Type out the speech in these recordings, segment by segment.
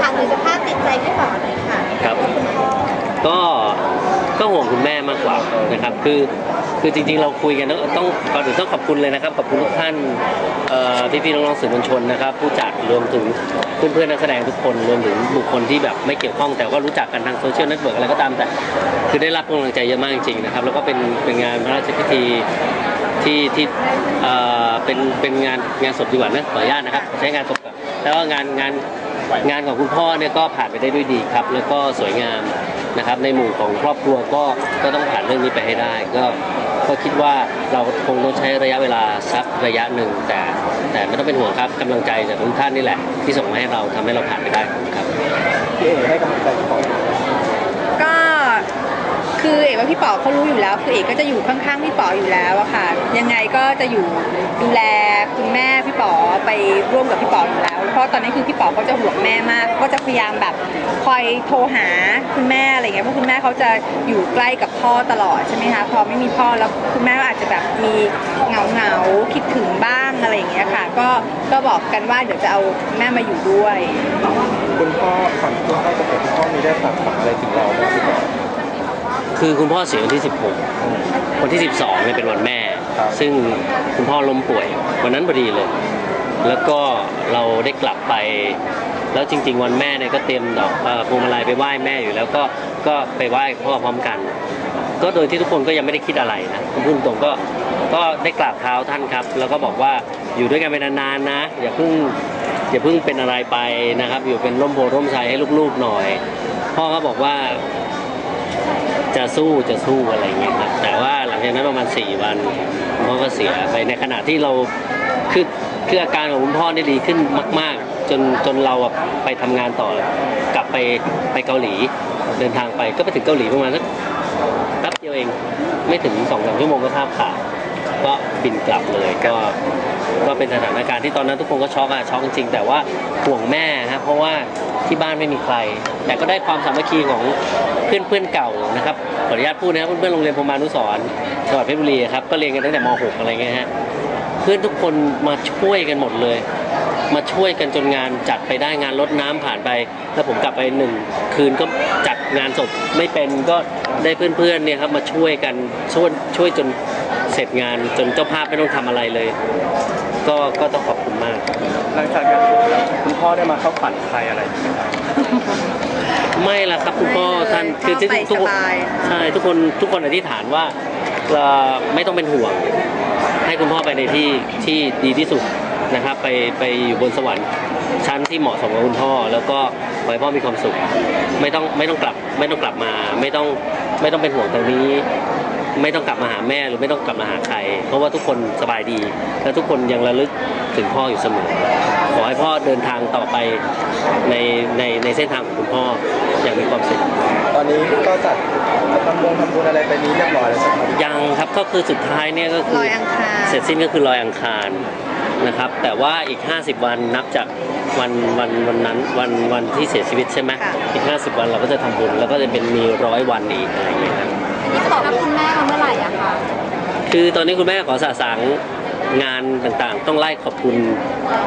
ถามถึงสภาพจิตใจพี่ป๋อหน่อยค่ะครับ ก็ก็ห่วงคุณแม่มากกว่านะครับ คือคือจริงๆเราคุยกันต้องต้องก่อนอื่นต้องขอบคุณเลยนะครับขอบคุณทุกท่านเอ่อพี่ๆน้องๆสื่อมวลชนนะครับผู้จัดรวมถึงเพื่อนๆนักแสดงทุกคนรวมถึงบุคคลที่แบบไม่เกี่ยวข้องแต่ก็รู้จักกันทางโซเชียลเน็ตเวิร์กอะไรก็ตามแต่ คือได้รับกำลังใจเยอะมากจริงๆนะครับแล้วก็เป็นเป็นงานพระราชพิธีที่ที่เอ่อเป็นเป็นงานงานศพดีกว่านะขออนุญาตนะครับใช้งานศพก่อนแล้วก็งานงาน งานของคุณพ่อเนี่ยก็ผ่านไปได้ด้วยดีครับ แล้วก็สวยงามนะครับ ในหมู่ของครอบครัวก็ก็ต้องผ่านเรื่องนี้ไปให้ได้ ก็ก็คิดว่าเราคงต้องใช้ระยะเวลาสักระยะหนึ่งแต่ แต่ไม่ต้องเป็นห่วงครับกำลังใจจากทุกท่านนี่แหละ ที่ส่งมาให้เราทำให้เราผ่านไปได้ครับ พี่เอ๋ให้กำลังใจพี่ป๋อก็คือเอกว่าพี่ป๋อเขารู้อยู่แล้วคือเอกก็จะอยู่ข้างๆพี่ป๋ออยู่แล้วอะค่ะ ยังไงก็จะอยู่ดูแลคุณแม่พี่ป๋อไปร่วมกับพี่ป๋ออยู่แล้ว เพราะตอนนี้คือพี่ป๋อเขาจะห่วงแม่มาก ก็จะพยายามแบบคอยโทรหาคุณแม่อะไรเงี้ยเพราะคุณแม่เขาจะอยู่ใกล้กับพ่อตลอดใช่ไหมคะพอไม่มีพ่อแล้วคุณแม่ก็อาจจะแบบมีเหงาเหงาๆคิดถึงบ้างอะไรอย่างเงี้ยค่ะ ก็ก็บอกกันว่าเดี๋ยวจะเอาแม่มาอยู่ด้วยคุณพ่อก่อนที่คุณพ่อจะเสียคุณพ่อมีได้ฝากฝังอะไรถึงเราไหมพี่ป๋อคือคุณพ่อเสียวันที่ 16 วันที่ 12เนี่ยเป็นวันแม่ครับซึ่งคุณพ่อล้มป่วย วันนั้นพอดีเลย แล้วก็เราได้กลับไป แล้วจริง ๆ วันแม่เนี่ยก็เตรียมดอกพวงมาลัยไปไหว้แม่อยู่แล้วก็ก็ไปไหว้พ่อพร้อมกัน ก็โดยที่ทุกคนก็ยังไม่ได้คิดอะไรนะพูดตรงก็ก็ได้กราบเท้าท่านครับ แล้วก็บอกว่าอยู่ด้วยกันไปนานๆนะ อย่าเพิ่งอย่าเพิ่งเป็นอะไรไปนะครับ อยู่เป็นร่มโพร่มไทรให้ลูกๆหน่อย พ่อก็บอกว่าจะสู้จะสู้อะไรเงี้ยครับแต่ว่าหลังจากนั้นประมาณ 4 วันพ่อก็เสียไปในขณะที่เราคือ คืออาการของคุณพ่อนี่ดีขึ้นมาก ๆ จนจนเราอะไปทำงานต่อกลับไปไปเกาหลี เดินทางไปก็ไปถึงเกาหลีประมาณสักแป๊บเดียวเองไม่ถึงสองสามชั่วโมงก็ทราบข่าวก็บินกลับเลยก็ก็เป็นสถานการณ์ที่ตอนนั้นทุกคนก็ช็อกอะช็อกจริงๆแต่ว่าห่วงแม่ครับเพราะว่าที่บ้านไม่มีใคร แต่ก็ได้ความสามัคคีของเพื่อนเพื่อนๆเก่านะครับขออนุญาตพูดนะครับเพื่อนๆโรงเรียนพรหมานุสรณ์จังหวัดเพชรบุรีครับก็เรียนกันตั้งแต่ม .6 อะไรเงี้ยฮะ เพื่อนทุกคนมาช่วยกันหมดเลย มาช่วยกันจนงานจัดไปได้งานรดน้ำผ่านไป แล้วผมกลับไปหนึ่งคืนก็จัดงานศพไม่เป็นก็ได้เพื่อนๆเนี่ยครับมาช่วยกันช่วยช่วยจนเสร็จงานจนเจ้าภาพไม่ต้องทำอะไรเลย ก็ก็ต้องขอบคุณมาก หลังจากงานศพแล้วคุณพ่อได้มาเข้าฝันใครอะไรไหมครับไม่ละครับคุณพ่อท่านพ่อที่ไปทุกคนสบายใช่ทุกคนทุกคนอธิษฐานว่าเอ่อไม่ต้องเป็นห่วง ให้คุณพ่อไปในที่ที่ดีที่สุดนะครับ ไปไปอยู่บนสวรรค์ชั้นที่เหมาะสมกับคุณพ่อ แล้วก็ขอให้พ่อมีความสุข ไม่ต้องไม่ต้องกลับไม่ต้องกลับมา ไม่ต้องไม่ต้องเป็นห่วงตรงนี้ ไม่ต้องกลับมาหาแม่หรือไม่ต้องกลับมาหาใคร เพราะว่าทุกคนสบายดี และทุกคนยังระลึกถึงพ่ออยู่เสมอ ขอให้พ่อเดินทางต่อไปในในในเส้นทางของคุณพ่อ อย่างมีความสุขตอนนี้ก็จัดทำบุญทำบุญอะไรไปนี้เรียบร้อยแล้วใช่ไหมครับยังครับก็คือสุดท้ายเนี่ยก็คืลอยอังคาร เสร็จสิ้นก็คือลอยอังคารนะครับ แต่ว่าอีก 50 วันนับจากวันวันวันนั้นวันวันที่เสียชีวิตใช่ไหมค่ะ อีก 50 วันเราก็จะทำบุญแล้วก็จะเป็นมีร้อยวันอีกอะไรอย่างเงี้ยครับ นี่จะบอกว่าคุณแม่มาเมื่อไหร่อะคะ คือตอนนี้คุณแม่ขอสะสาง งานต่างๆ ต้องไล่ขอบคุณ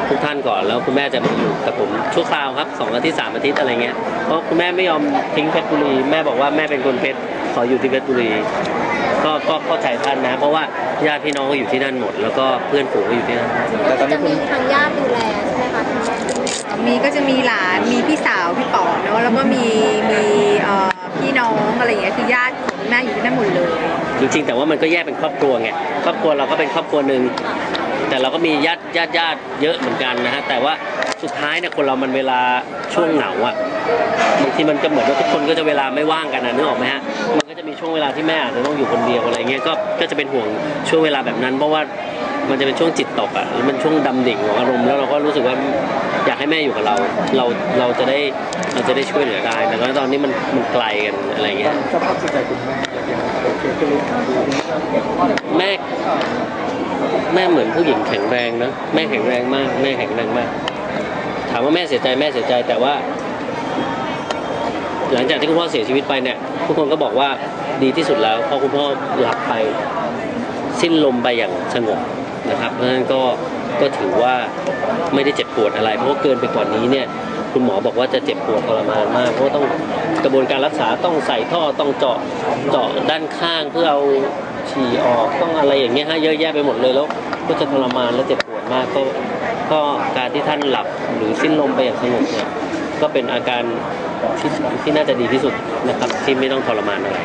ทุกท่านก่อน แล้วคุณแม่จะมาอยู่กับผมชั่วคราวครับสองอาทิตย์สามอาทิตย์อะไรเงี้ยเพราะคุณแม่ไม่ยอมทิ้งเพชรบุรีแม่บอกว่าแม่เป็นคนเพชรขออยู่ที่เพชรบุรีก็ก็เข้าใจท่านนะ เพราะว่าญาติพี่น้องก็อยู่ที่นั่นหมด แล้วก็เพื่อนฝูงก็อยู่ที่นั่นแต่ตอนจะนี้คุมีณทางญาติดูแลใช่ไหมคะคุณแม่มีก็จะมีหลานมีพี่สาวพี่ป๋อเนาะแล้วก็มีมีเอ่อพี่น้องอะไรอย่างเงี้ยคือญาติของคุณแม่อยู่ที่นั่นหมดเลย จริงๆแต่ว่ามันก็แยกเป็นครอบครัวไงครอบครัวเราก็เป็นครอบครัวหนึ่ง แต่เราก็มีญาติญาติญาติเยอะเหมือนกันนะฮะแต่ว่าสุดท้ายเนี่ยคนเรามันเวลาช่วงเหงาอะบางทีมันก็เหมือนว่าทุกคนก็จะเวลาไม่ว่างกันนะนึกออกไหมฮะมันก็จะมีช่วงเวลาที่แม่อาจจะต้องอยู่คนเดียวอะไรเงี้ยก็ก็จะเป็นห่วงช่วงเวลาแบบนั้น เพราะว่ามันจะเป็นช่วงจิตตกอะแล้วมันช่วงดำดิ่งของอารมณ์แล้วเราก็รู้สึกว่าอยากให้แม่อยู่กับเรา เราเราจะได้เราจะได้ช่วยเหลือได้แต่ตอนนี้มันมันไกลกันอะไรเงี้ยสภาพจิตใจคุณแม่ยังโอเคขึ้นหรือยังแม่ แม่เหมือนผู้หญิงแข็งแรงนะแม่แข็งแรงมาก แม่แข็งแรงมาก ถามว่าแม่เสียใจแม่เสียใจแต่ว่า หลังจากที่คุณพ่อเสียชีวิตไปเนี่ยทุกคนก็บอกว่าดีที่สุดแล้วเพราะคุณพ่อหลับไปสิ้นลมไปอย่างสงบนะครับ เพราะฉะนั้นก็ก็ถือว่าไม่ได้เจ็บปวดอะไร เพราะว่าเกินไปกว่านี้เนี่ยคุณหมอบอกว่าจะเจ็บปวดทรมานมาก เพราะาต้องกระบวนการรักษาต้องใส่ท่อต้องเจาะเจาะด้านข้างเพื่อเอา ฉี่ออกต้องอะไรอย่างเงี้ยฮะเยอะแยะไปหมดเลยแล้วก็จะทรมานและเจ็บปวดมากก็ก็การที่ท่านหลับหรือสิ้นลมไปอย่างสงบเนี่ยก็เป็นอาการที่ที่น่าจะดีที่สุดนะครับที่ไม่ต้องทรมานอะไร